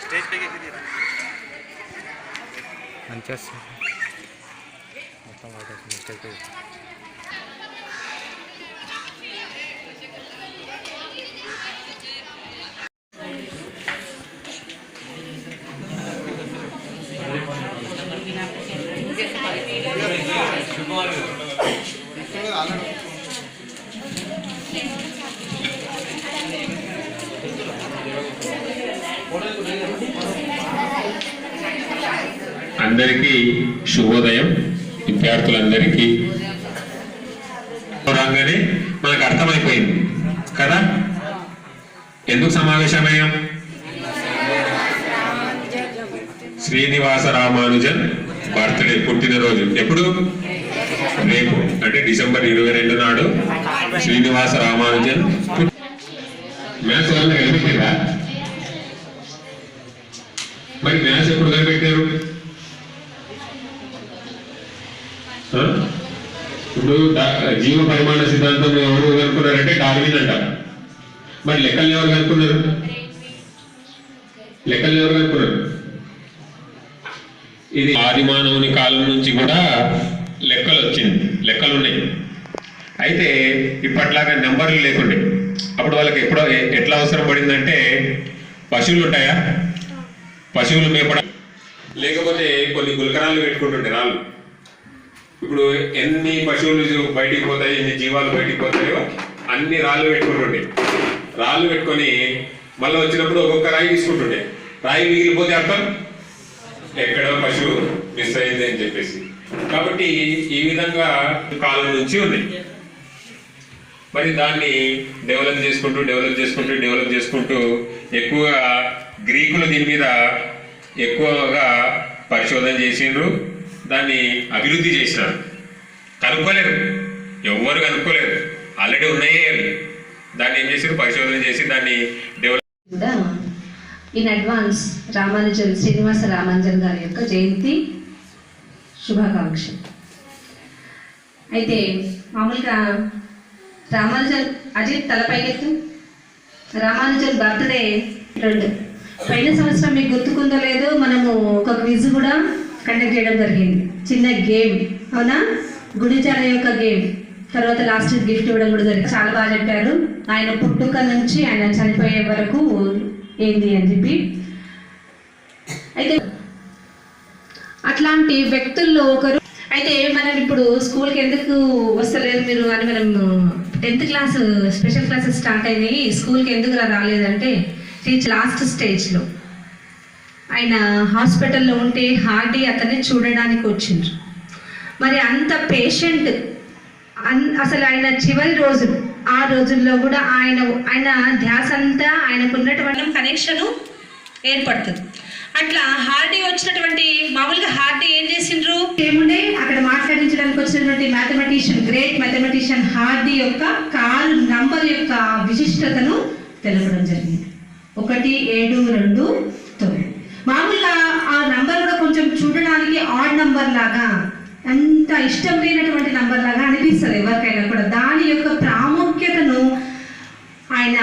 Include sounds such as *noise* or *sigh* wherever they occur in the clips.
Stage పైకి ఎక్కి మంచిగా వస్తుంది మొత్తం వాటర్ వస్తుంది అందరికీ శుభోదయం. విద్యార్థులందరికీ. రాగానే మనకు అర్థమైపోయింది. కదా? ఎందుకు సమావేశమయ్యాం? శ్రీనివాస రామానుజన్ బర్త్డే పుట్టినరోజు. ఎప్పుడు? రేపు అంటే డిసెంబర్ ఇరవై రెండు నాడు. శ్రీనివాస రామానుజన్ మ్యాథ్స్ వల్ల కనిపెట్టిరా మరి మ్యాచ్ ఎప్పుడు కనిపెట్టారు ఇప్పుడు జీవ పరిమాణ సిద్ధాంతం ఎవరు కనుక్కున్నారంటే డార్విన్ అంట. మరి లెక్కలు ఎవరు కనుక్కున్నారు? లెక్కలు ఎవరు కనుక్కున్నారు? ఇది ఆదిమానవుని కాలం నుంచి కూడా లెక్కలు వచ్చింది. లెక్కలు ఉన్నాయి. అయితే ఇప్పట్లాగా నెంబర్లు లేకుండే. అప్పుడు వాళ్ళకి ఎప్పుడో ఎట్లా అవసరం పడిందంటే పశువులు ఉంటాయా? పశువులు మేపడం. లేకపోతే కొన్ని గులకరాలు పెట్టుకుంటుండే రాళ్ళు. ఇప్పుడు ఎన్ని పశువులు బయటికి పోతాయి ఎన్ని జీవాలు బయటికి పోతాయో అన్ని రాళ్ళు పెట్టుకుంటుండే. రాళ్ళు పెట్టుకొని మళ్ళీ వచ్చినప్పుడు ఒక్కొక్క రాయి తీసుకుంటుండే. రాయి మిగిలిపోతే అర్థం? ఎక్కడో పశువు మిస్ అయింది అని చెప్పేసి. కాబట్టి ఈ విధంగా కాలం నుంచి ఉంది. మరి దాన్ని డెవలప్ చేసుకుంటూ డెవలప్ చేసుకుంటూ డెవలప్ చేసుకుంటూ ఎక్కువగా గ్రీకులు దీని మీద ఎక్కువగా పరిశోధన చేసిండ్రు దాన్ని అభివృద్ధి చేసినారు. కనుక్కోలేరు. ఎవ్వరు కనుక్కోలేరు. ఆల్రెడీ ఉన్నాయే దాన్ని ఏం చేసిండ్రు? పరిశోధన చేసి దాన్ని డెవలప్ కూడా ఇన్ అడ్వాన్స్ రామానుజన్ శ్రీనివాస రామానుజన్ గారి యొక్క జయంతి శుభాకాంక్ష అయితే మామూలుగా రామానుజన్ అజిత్ తలపైకెత్తు రామానుజన్ బర్త్డే రెండు. పైన సంవత్సరం మీకు గుర్తుకుందో లేదో మనము ఒక క్విజ్ కూడా కండక్ట్ చేయడం జరిగింది. చిన్న గేమ్. అవునా? గుడిచాల యొక్క గేమ్. తర్వాత లాస్ట్ గిఫ్ట్ ఇవ్వడం కూడా జరిగింది. చాలా బాగా చెప్పారు. ఆయన పుట్టుక నుంచి ఆయన చనిపోయే వరకు ఏంది అని చెప్పి. అయితే అట్లాంటి వ్యక్తుల్లో ఒకరు అయితే మనం ఇప్పుడు స్కూల్కి ఎందుకు వస్తలేదు మీరు? అని మనం tenth class special classes start అయినాయి. స్కూల్కి ఎందుకు రాలేదంటే టీచర్ లాస్ట్ స్టేజ్లో ఆయన హాస్పిటల్లో ఉంటే హార్డీ అతన్ని చూడడానికి వచ్చిండ్రు. మరి అంత పేషెంట్ అన్ అసలు ఆయన చివరి రోజులు ఆ రోజుల్లో కూడా ఆయన ఆయన ధ్యాస అంతా ఆయనకు ఉన్నటువంటి కనెక్షను ఏర్పడుతుంది. అట్లా హార్డీ వచ్చినటువంటి మామూలుగా హార్డీ ఏం చేసిండ్రు? ఏముండే? అక్కడ మాట్లాడించడానికి వచ్చినటువంటి మ్యాథమెటిషియన్ గ్రేట్ మ్యాథమెటిషియన్ హార్డీ యొక్క కాల్ నంబర్ యొక్క విశిష్టతను తెలపడం జరిగింది. ఒకటి ఏడు రెండు తొమ్మిది. మామూలుగా ఆ నంబర్ కూడా కొంచెం చూడడానికి ఆడ్ నంబర్ లాగా అంత ఇష్టం లేనటువంటి నంబర్ లాగా అనిపిస్తుంది ఎవరికైనా కూడా. దాని యొక్క ప్రాముఖ్యతను ఆయన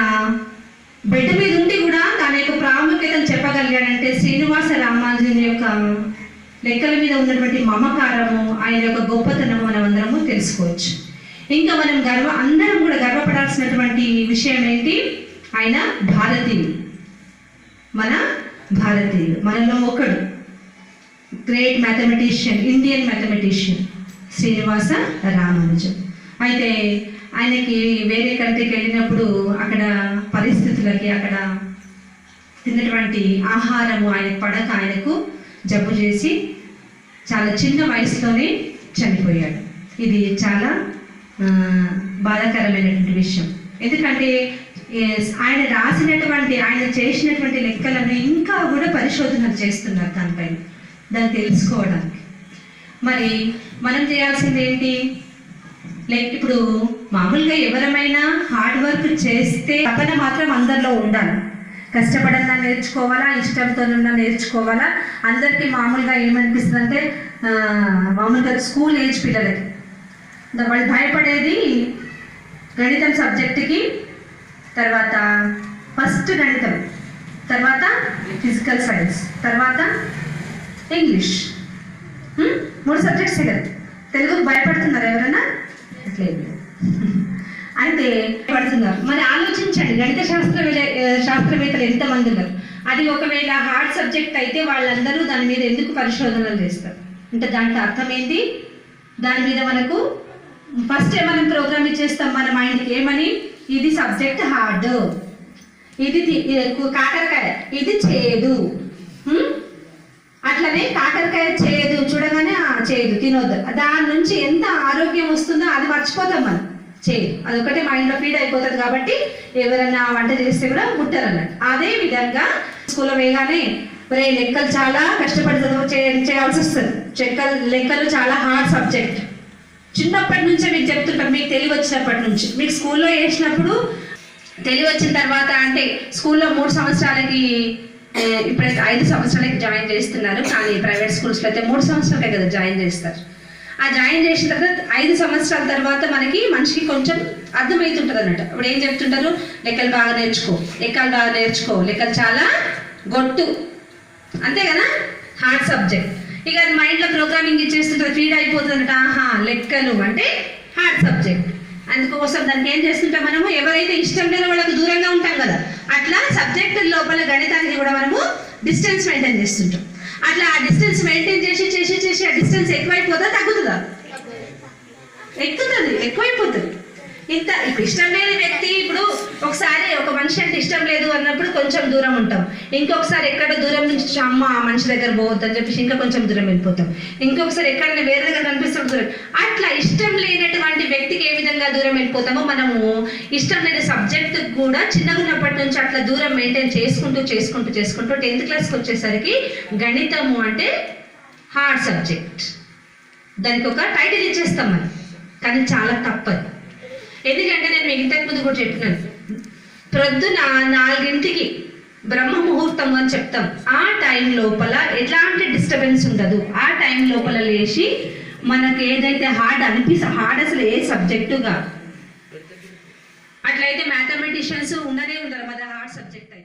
బెడ్ మీద ఉండి కూడా దాని యొక్క ప్రాముఖ్యతను చెప్పగలిగాడంటే శ్రీనివాస రామానుజన్ యొక్క లెక్కల మీద ఉన్నటువంటి మమకారము ఆయన యొక్క గొప్పతనము మనం అందరము తెలుసుకోవచ్చు. ఇంకా మనం గర్వ అందరం కూడా గర్వపడాల్సినటువంటి విషయం ఏంటి? ఆయన భారతీయుడు మన భారతీయుడు మనలో ఒకడు. Great mathematician Indian mathematician Srinivasa Ramanujan అయితే ఆయనకి వేరే కంట్రీకి వెళ్ళినప్పుడు అక్కడ పరిస్థితులకి అక్కడ తిన్నటువంటి ఆహారము ఆయన పడక ఆయనకు జబ్బు చేసి చాలా చిన్న వయసులోనే చనిపోయాడు. ఇది చాలా బాధాకరమైనటువంటి విషయం. ఎందుకంటే ఆయన రాసినటువంటి ఆయన చేసినటువంటి లెక్కలను ఇంకా కూడా పరిశోధనలు చేస్తున్నారు దానిపైన దాన్ని తెలుసుకోవడానికి. మరి మనం చేయాల్సింది ఏంటి? లైక్ ఇప్పుడు మామూలుగా ఎవరమైనా హార్డ్ వర్క్ చేస్తే తపన మాత్రం అందరిలో ఉండాలి. కష్టపడన్నా నేర్చుకోవాలా ఇష్టంతోనన్నా నేర్చుకోవాలా? అందరికీ మామూలుగా ఏమనిపిస్తుంది అంటే మామూలుగా స్కూల్ ఏజ్ పిల్లలకి. వాళ్ళు భయపడేది గణితం సబ్జెక్టుకి తర్వాత ఫస్ట్ గణితం తర్వాత ఫిజికల్ సైన్స్ తర్వాత ఇంగ్లీష్ మూడు సబ్జెక్ట్స్ కదా? తెలుగు *laughs* భయపడుతున్నారు ఎవరైనా? అట్లేదు అయితే పడుతున్నారు మరి ఆలోచించండి గణిత శాస్త్రవేత్త శాస్త్రవేత్తలు ఎంతమంది ఉన్నారు? అది ఒకవేళ హార్డ్ సబ్జెక్ట్ అయితే వాళ్ళందరూ దాని మీద ఎందుకు పరిశోధనలు చేస్తారు? అంటే దాంట్లో అర్థం ఏంటి? దాని మీద మనకు ఫస్ట్ మనం ప్రోగ్రామ్ ఇచ్చేస్తాం మన మైండ్కి ఏమని? ఇది సబ్జెక్ట్ హార్డ్ ఇది తి- కాకరకాయ. ఇది చేదు. అట్లనే కాకరకాయ చేయదు చూడగానే చేయదు తినొద్దు. దాని నుంచి ఎంత ఆరోగ్యం వస్తుందో అది మర్చిపోతాం మనం. చేయదు అదొకటే మైండ్లో ఫీడ్ అయిపోతుంది కాబట్టి ఎవరైనా వంట చేస్తే కూడా ముట్టరు అన్నట్టు అదే విధంగా స్కూల్లో వేయగానే ఒరే లెక్కలు చాలా కష్టపడి చదువు చేయాల్సి వస్తుంది. చెక్కలు లెక్కలు చాలా హార్డ్ సబ్జెక్ట్ చిన్నప్పటి నుంచే మీకు చెప్తుంటాం మీకు తెలివి వచ్చినప్పటి నుంచి. మీకు స్కూల్లో వేసినప్పుడు తెలివి వచ్చిన తర్వాత అంటే స్కూల్లో మూడు సంవత్సరాలకి ఇప్పుడు ఇప్పుడైతే ఐదు సంవత్సరాలకి జాయిన్ చేస్తున్నారు. కానీ ప్రైవేట్ స్కూల్స్లో అయితే మూడు సంవత్సరాలకే కదా జాయిన్ చేస్తారు. ఆ జాయిన్ చేసిన తర్వాత ఐదు సంవత్సరాల తర్వాత మనకి మనిషికి కొంచెం అర్థమవుతుంటుంది అనమాట ఇప్పుడు ఏం చెప్తుంటారు? లెక్కలు బాగా నేర్చుకో లెక్కలు బాగా నేర్చుకో. లెక్కలు చాలా గొట్టు. అంతే కదా? Hard subject. ఇక అది మైండ్లో ప్రోగ్రామింగ్ ఇచ్చేస్తుంటారు ఫీడ్ అయిపోతుందట. ఆహా లెక్కలు అంటే హార్డ్ సబ్జెక్ట్ అందుకోసం దానికి ఏం చేస్తుంటాం మనము? ఎవరైతే ఇష్టం లేదో వాళ్ళకు దూరంగా ఉంటాం కదా అట్లా సబ్జెక్ట్ లోపల గణితానికి కూడా మనము డిస్టెన్స్ మెయింటైన్ చేస్తుంటాం. అట్లా ఆ డిస్టెన్స్ మెయింటైన్ చేసి చేసి చేసి ఆ డిస్టెన్స్ ఎక్కువైపోతుందా తగ్గుతుందా? ఎక్కుతుంది ఎక్కువైపోతుంది. ఇంత ఇప్పుడు ఇష్టం లేని వ్యక్తి ఇప్పుడు ఒకసారి ఒక మనిషి అంటే ఇష్టం లేదు అన్నప్పుడు కొంచెం దూరం ఉంటాం. ఇంకొకసారి ఎక్కడ దూరం నుంచి అమ్మ ఆ మనిషి దగ్గర పోవద్దని చెప్పేసి ఇంకా కొంచెం దూరం వెళ్ళిపోతాం. ఇంకొకసారి ఎక్కడైనా వేరే దగ్గర కనిపిస్తాం దూరం అట్లా ఇష్టం లేనటువంటి వ్యక్తికి ఏ విధంగా దూరం వెళ్ళిపోతామో మనము ఇష్టం లేని సబ్జెక్ట్ కూడా చిన్నగున్నప్పటి నుంచి అట్లా దూరం మెయింటైన్ చేసుకుంటూ చేసుకుంటూ చేసుకుంటూ టెన్త్ క్లాస్కి వచ్చేసరికి గణితము అంటే హార్డ్ సబ్జెక్ట్ దానికి ఒక టైటిల్ ఇచ్చేస్తాం మనం. కానీ చాలా తప్పదు. ఎందుకంటే నేను మిగతా ముందు కూడా చెప్పినాను. ప్రొద్దున నాలుగింటికి బ్రహ్మ ముహూర్తం అని చెప్తాం. ఆ టైం లోపల ఎలాంటి డిస్టర్బెన్స్ ఉండదు. ఆ టైం లోపల లేచి మనకు ఏదైతే హార్డ్ అనిపిస్త హార్డ్ అసలు ఏ సబ్జెక్టుగా అట్లయితే మ్యాథమెటిషియన్స్ ఉండనే ఉండరు. మన హార్డ్ సబ్జెక్ట్ అయితే.